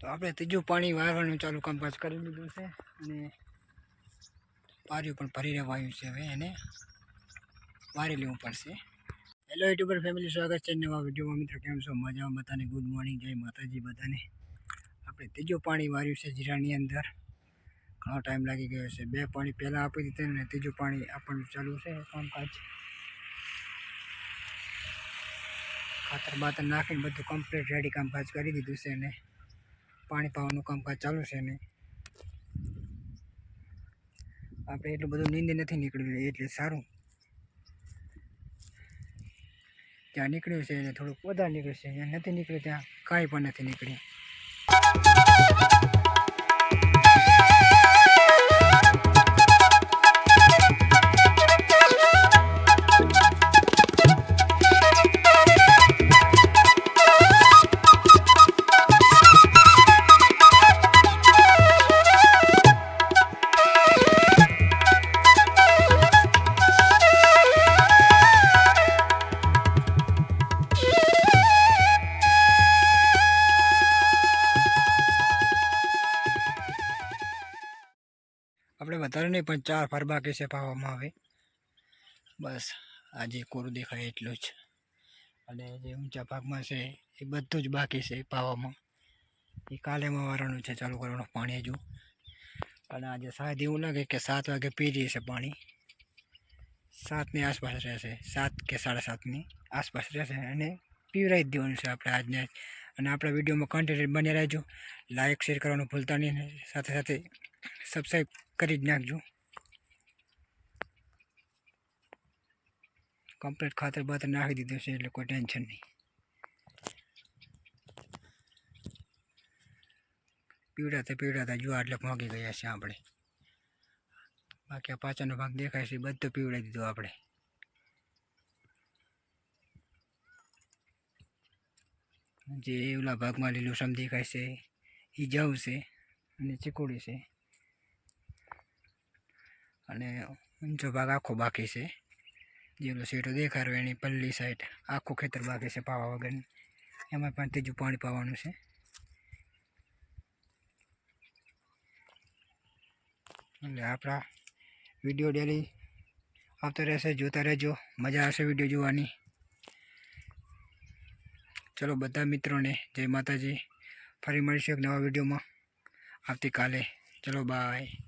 તો આપણે ત્રીજું પાણી વારવાનું ચાલુ કામકાજ કરી લીધું છે અને પાર્યું પણ ભરી રહેવાયું છે હવે એને વારી લેવું પડશે. હેલો યુટ્યુબર ફેમિલી સ્વાગત છે નવા વિડીયોમાં. મિત્રો, કેમ છો? મજામાં બધાને? ગુડ મોર્નિંગ જય માતાજી બધાને. આપણે ત્રીજું પાણી વાર્યું છે જીરાની અંદર. ઘણો ટાઈમ લાગી ગયો છે. બે પાણી પહેલાં આપી દીધા ને ત્રીજું પાણી આપણું ચાલુ છે કામકાજ. ખાતર બાતર નાખીને બધું કમ્પ્લીટ રેડી કામકાજ કરી દીધું છે ને પાણી પાવાનું કામકાજ ચાલુ છે ને. આપણે એટલું બધું નીંદ નથી નીકળ્યું એટલે સારું. ત્યાં નીકળ્યું છે એને થોડુંક વધારે નીકળ્યું છે. નથી નીકળ્યું ત્યાં કાંઈ પણ નથી નીકળ્યું. આપણે વધારે નહીં, પણ ચાર ફાર બાકી છે પાવામાં આવે બસ, આજે કોરું દેખાય એટલું જ. અને જે ઊંચા ભાગમાં છે, એ બધું જ બાકી છે પાવામાં. એ કાલેમાં વાળવાનું છે, ચાલુ કરવાનું પાણી હજુ. અને આજે સાત એવું લાગે કે સાત વાગે પી જઈએ પાણી. સાતની આસપાસ રહેશે, સાત કે સાડા સાતની આસપાસ રહેશે અને પીવરાઈ જ દેવાનું છે આપણે આજને. અને આપણા વિડીયોમાં કન્ટેન્ટ બની રહેજો. લાઇક શેર કરવાનું ભૂલતા નહીં. સાથે સાથે સબસ્ક્રાઈબ કરી જ નાખજો. કમ્પ્લીટ ખાતર બાતર નાખી દીધું છે, એટલે કોઈ ટેન્શન નહીં. પીવડાતા પીવડાતા જો આટલે પહોંચી ગયા છે આપણે. બાકી આ પાછળનો ભાગ દેખાય છે બધું પીવડાવી દીધું આપણે. જે ઓલા ભાગમાં લીલુંછમ દેખાય છે એ જવ છે, અને ચીકુડી છે. અને ઊંચો ભાગ આખો બાકી છે. જેલો સીટો દેખાય એની પલ્લી સાઈડ આખું ખેતર બાકી છે પાવા વગરની. એમાં પણ ત્રીજું પાણી પાવાનું છે. એટલે આપણા વીડિયો ડેલી આવતો રહેશે, જોતા રહેજો, મજા આવશે વીડિયો જોવાની. ચલો બધા મિત્રોને જય માતાજી. ફરી મળીશું એક નવા વિડીયોમાં. આવતીકાલે. ચલો બાય